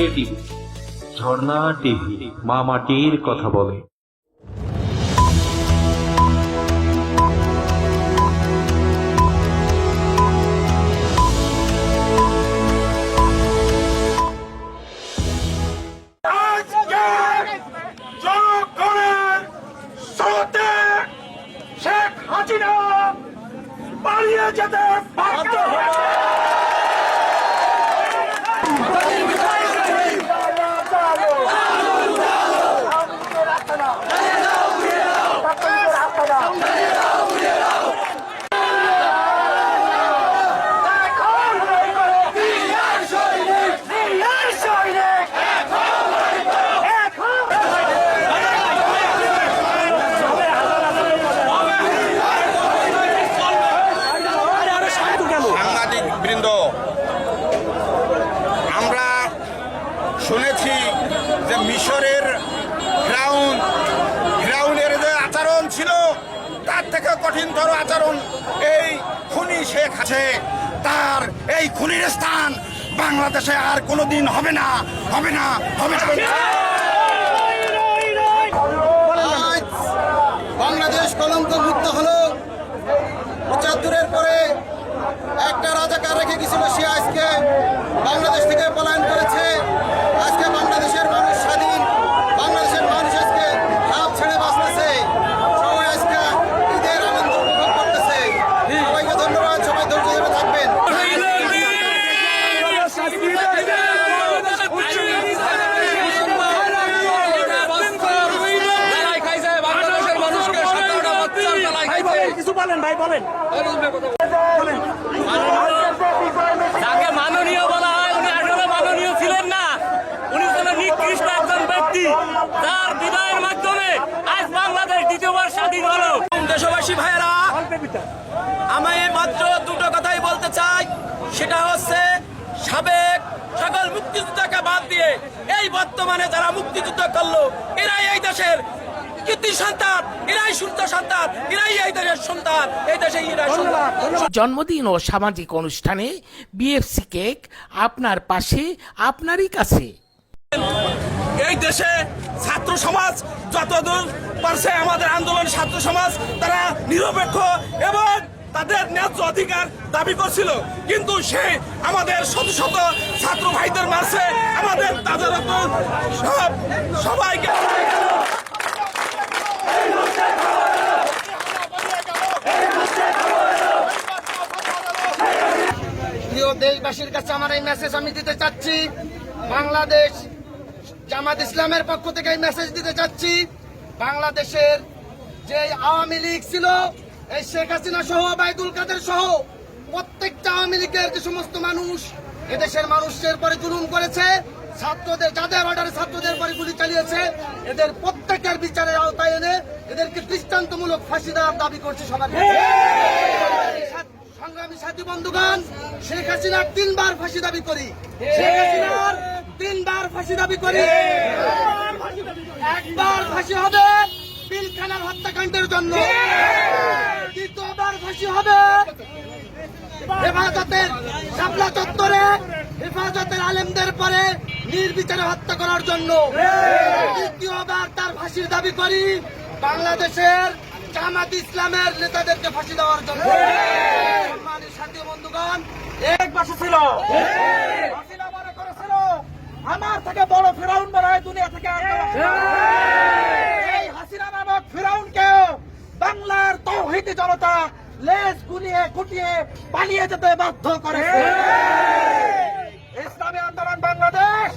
যে টিভি ঝর্ণা টিভি মা মাটির কথা বলে। মিশরের ফ্রাউন ফ্রাউনের যে আচরণ ছিল, তার থেকে কঠিনতর আচরণ এই খুনি শেখ আছে। তার এই খুনির স্থান বাংলাদেশে আর কোনো দিন হবে না হবে না হবে না। ভাই বলেন। যাকে মাননীয় বলা হয় উনি আসলে মাননীয় ছিলেন না। উনি ছিলেন নিকৃষ্ট একজন ব্যক্তি যার বিদায়ের মাধ্যমে আজ বাংলাদেশ দ্বিতীয়বার স্বাধীন হলো। দেশবাসী ভাইয়েরা আমি মাত্র দুটো কথাই বলতে চাই। সেটা হচ্ছে সাবেক সকল মুক্তিযোদ্ধাকে বাদ দিয়ে এই বর্তমানে যারা মুক্তিযুদ্ধ করল এরাই এই দেশের কীর্তি সন্তান এরাই সূর্য সন্তান এরাই এই দেশের সন্তান এই দেশে এরাই সন্তান। জন্মদিন ও সামাজিক অনুষ্ঠানে বিএফসি কেক আপনার পাশে আপনারই কাছে। এই দেশে ছাত্র সমাজ যতদূর পারছে আমাদের আন্দোলন ছাত্র সমাজ তারা নিরপেক্ষ এবং তাদের ন্যায্য অধিকার দাবি করছিল। কিন্তু সে আমাদের শত শত ছাত্র ভাইদের মারছে আমাদের তাদের সব সবাইকে দেশবাসীর কাছে আমার এই মেসেজ আমি দিতে চাচ্ছি বাংলাদেশ জামাত ইসলামের পক্ষ থেকে এই মেসেজ দিতে চাচ্ছি বাংলাদেশের যে আওয়ামী লীগ ছিল, এই শেখ হাসিনা সহ বাইদুল কাদের সহ, প্রত্যেকটা আওয়ামী লীগের যে সমস্ত মানুষ, এদেশের মানুষের পরে জুলুম করেছে, ছাত্রদের, যাদের অর্ডারে ছাত্রদের পরে গুলি চালিয়েছে, এদের প্রত্যেকের বিচারের আওতায় এনে এদেরকে দৃষ্টান্তমূলক ফাঁসি দেওয়ার দাবি করছে সবার। সংগ্রামী সাথী বন্ধুগণ, শেখ হাসিনার তিনবার ফাঁসি দাবি করি। শেখ হাসিনার তিনবার ফাঁসি দাবি করি। একবার ফাঁসি হবে পিলখানার হত্যাকাণ্ডের জন্য। দ্বিতীয়বার ফাঁসি হবে হেফাজতের শাপলা চত্বরে হেফাজতের আলেমদের পরে নির্বিচারে হত্যা করার জন্য। তৃতীয়বার তার ফাঁসির দাবি করি। বাংলাদেশের জামাত ইসলামের নেতাদেরকে ফাঁসি দেওয়ার জন্য। সম্মানিত সাথী বন্ধুগণ, এক বাসা ছিল। মনে করেছিল। আমার থেকে বড় ফেরাউন হয় দুনিয়া থেকে। এই হাসিনা নামক ফেরাউনকেও বাংলার তৌহিদি জনতা লেজ গুলিয়ে কুটিয়ে পালিয়ে যেতে বাধ্য করে ইসলামী আন্দোলন বাংলাদেশ,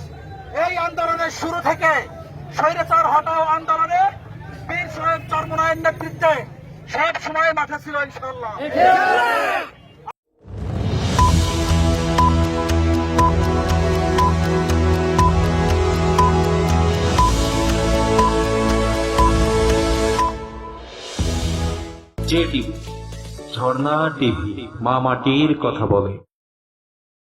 এই আন্দোলনের শুরু থেকে স্বৈরাচার হটাও আন্দোলনে বীর শহীদ চর্মনায়ের নেতৃত্বে সব সময় মাঠে ছিল ইনশাল্লাহ যে টিভি, ঝর্ণা টিভি, মা মাটির কথা বলে।